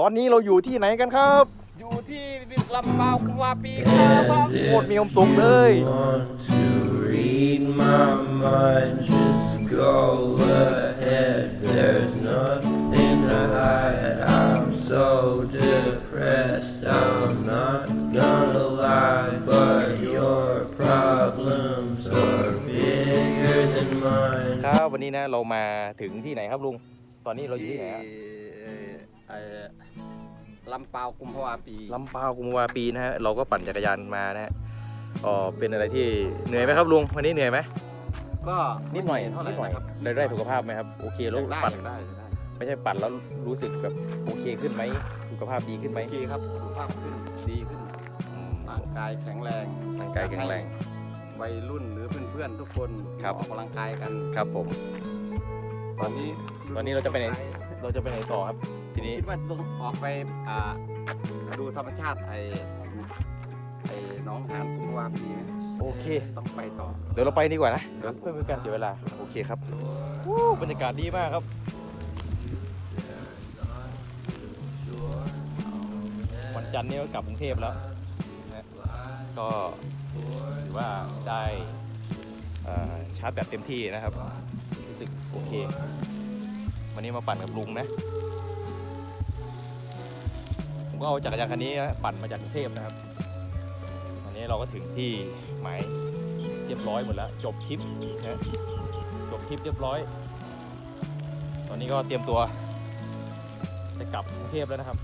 ตอนนี้เราอยู่ที่ไหนกันครับ อยู่ที่ลำเปาคุวาปีครับโคตรมีความสุขเลย want to read my mind, just go ahead. There's nothing to hide. I'm so depressed. I'm not gonna lie, but your problems are bigger than mine. ครับวันนี้นะเรามาถึงที่ไหนครับลุง ตอนนี้เราอยู่ที่ไหนอะ ไอ้ลำเปากุมภาวาปีลำปาวกุมภาวาปีนะฮะเราก็ปั่นจักรยานมานะฮะอ๋อเป็นอะไรที่เหนื่อยไหมครับลุงวันนี้เหนื่อยไหมก็นิดหน่อยเท่าไหร่นิดหน่อยนะครับได้ได้สุขภาพไหมครับโอเคแล้วยังได้ปั่นยังได้ยังได้ไม่ใช่ปั่นแล้วรู้สึกแบบโอเคขึ้นไหมสุขภาพดีขึ้นไหมโอเคครับสุขภาพขึ้นดีขึ้นอืมร่างกายแข็งแรงร่างกายแข็งแรงให้วัยรุ่นหรือเพื่อนๆทุกคนครับออกกำลังกายกันครับผม ตอนนี้ตอนนี้เราจะไปไหน เราจะไปไหนต่อครับ ทีนี้คิดว่าต้องออกไปอ่าดูธรรมชาติไอ้ไอ้หน้องหานกุมภาวาปีนะโอเค ต้องไปต่อเดี๋ยวเราไปดีกว่านะ ครับเพื่อไม่เป็นการเสียเวลา โอเคครับวู้บรรยากาศดีมากครับ วันจันทร์นี้ก็กลับกรุงเทพแล้วนะก็ถือว่าได้เอ่อชาร์จแบตเต็มที่นะครับ รู้สึกโอเค วันนี้มาปั่นกับลุงนะ ผมก็เอาจักรยานคันนี้ปั่นมาจากกรุงเทพนะครับวันนี้เราก็ถึงที่หมายเรียบร้อยหมดแล้ว จบทริปนะจบทริปเรียบร้อย ตอนนี้ก็เตรียมตัวจะกลับกรุงเทพแล้วนะครับ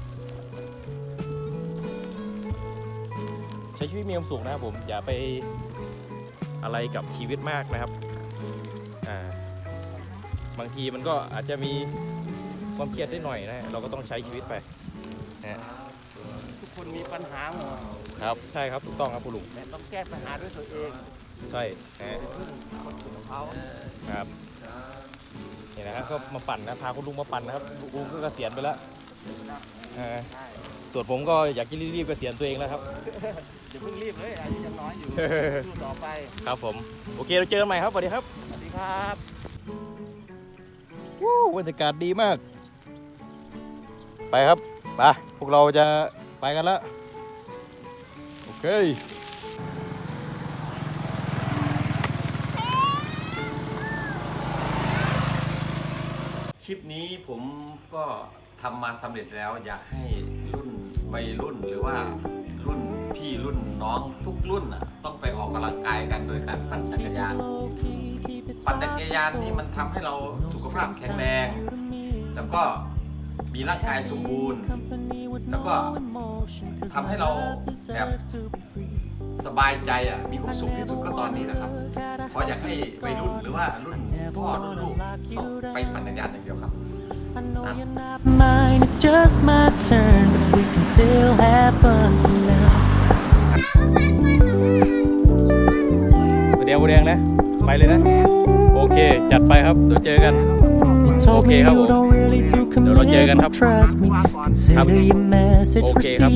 ใช้ชีวิตมีความสุขนะครับผมอย่าไปอะไรกับชีวิตมากนะครับอ่า บางทีมันก็อาจจะมีความเครียดได้หน่อยนะเราก็ต้องใช้ชีวิตไปนะทุกคนมีปัญหาหมดครับใช่ครับถูกต้องครับคุณลุงแต่ต้องแก้ปัญหาด้วยตัวเองใช่นะพึ่งคนอื่นของเขาครับนี่นะครับก็มาปั่นนะพาคุณลุงมาปั่นนะครับลุงก็เกษียณไปแล้วเออใช่ส่วนผมก็อยากจะรีบๆเกษียณตัวเองแล้วครับ อย่าเพิ่งรีบเลยอายุยังน้อยอยู่ สู้ต่อไปครับผม โอเคเราเจอกันใหม่ครับสวัสดีครับ สวัสดีครับวู้ บรรยากาศดีมาก ไปครับไปพวกเราจะไปกันแล้ว โอเคคลิปนี้ผมก็ทำมาสำเร็จแล้ว อยากให้รุ่นวัยรุ่นหรือว่ารุ่นพี่รุ่นน้องทุกรุ่นอะต้องไปออกกำลังกายกันโดยการปั่นจักรยาน ปั่นจักรยานนี่มันทำให้เราสุขภาพแข็งแรง แล้วก็มีร่างกายสมบูรณ์ แล้วก็ทำให้เราแบบสบายใจอะมีความสุขที่สุดก็ตอนนี้นะครับเพราะอยากให้วัยรุ่นหรือว่ารุ่นพ่อรุ่นลูกต้องไปปั่นจักรยานอย่างเดียวครับ I know you're not mine, it's just my turn, but we can still have fun for now. เดี๋ยวแดงนะ ไปเลยนะโอเค จัดไปครับ เดี๋ยวเจอกัน You told me Okay, youครับผม don't really do เดี๋ยวเราเจอกันครับ commitment, trust me. Consider your message โอเคครับ received.